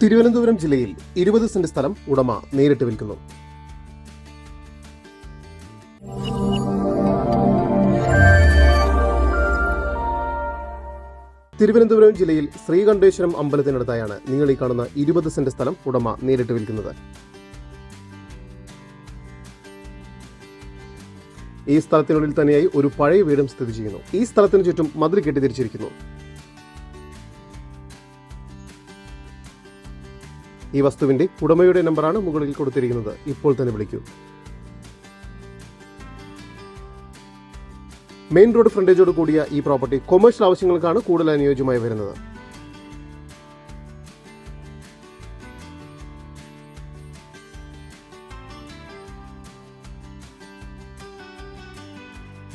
തിരുവനന്തപുരം ജില്ലയിൽ ഇരുപത് സെന്റ് സ്ഥലം ഉടമ നേരിട്ട് വിൽക്കുന്നു. തിരുവനന്തപുരം ജില്ലയിൽ ശ്രീകണ്ഠേശ്വരം അമ്പലത്തിനടുത്തായാണ് നിങ്ങൾ ഈ കാണുന്ന ഇരുപത് സെന്റ് സ്ഥലം ഉടമ നേരിട്ട് വിൽക്കുന്നത്. ഈ സ്ഥലത്തിനുള്ളിൽ തന്നെയായി ഒരു പഴയ വീടും സ്ഥിതി ചെയ്യുന്നു. ഈ സ്ഥലത്തിന് ചുറ്റും മതിൽ കെട്ടിത്തിരിച്ചിരിക്കുന്നു ഈ വസ്തുവിന്റെ ഉടമയുടെ നമ്പറാണ് മുകളിൽ കൊടുത്തിരിക്കുന്നത്. ഇപ്പോൾ തന്നെ വിളിക്കൂ. മെയിൻ റോഡ് ഫ്രണ്ടേജോട് കൂടിയ ഈ പ്രോപ്പർട്ടി കൊമേഴ്ഷ്യൽ ആവശ്യങ്ങൾക്കാണ് കൂടുതൽ അനുയോജ്യമായി വരുന്നത്.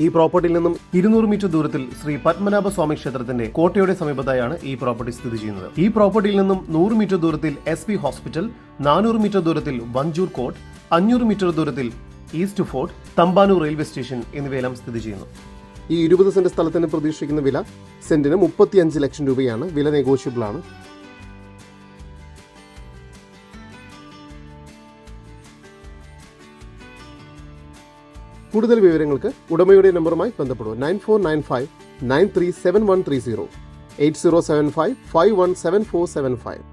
ഈ പ്രോപ്പർട്ടിയിൽ നിന്നും ഇരുന്നൂറ് മീറ്റർ ദൂരത്തിൽ ശ്രീ പത്മനാഭ സ്വാമി ക്ഷേത്രത്തിന്റെ കോട്ടയുടെ സമീപത്തായാണ് ഈ പ്രോപ്പർട്ടി സ്ഥിതി ചെയ്യുന്നത്. ഈ പ്രോപ്പർട്ടിയിൽ നിന്നും നൂറ് മീറ്റർ ദൂരത്തിൽ എസ് പി ഹോസ്പിറ്റൽ നാനൂറ് മീറ്റർ ദൂരത്തിൽ വഞ്ചൂർ കോട്ട് അഞ്ഞൂറ് മീറ്റർ ദൂരത്തിൽ East Fort Thampanoor railway station എന്നിവയെല്ലാം സ്ഥിതി ചെയ്യുന്നു. ഈ ഇരുപത് സെന്റ് സ്ഥലത്തിന് പ്രതീക്ഷിക്കുന്ന വില സെന്റിന് മുപ്പത്തിയഞ്ച് ലക്ഷം രൂപയാണ്. വില നെഗോഷ്യബിൾ ആണ്. കൂടുതൽ വിവരങ്ങൾക്ക് ഉടമയുടെ നമ്പറുമായി ബന്ധപ്പെടുക nine four nine five nine three seven one three zero eight zero seven five five one seven four seven five.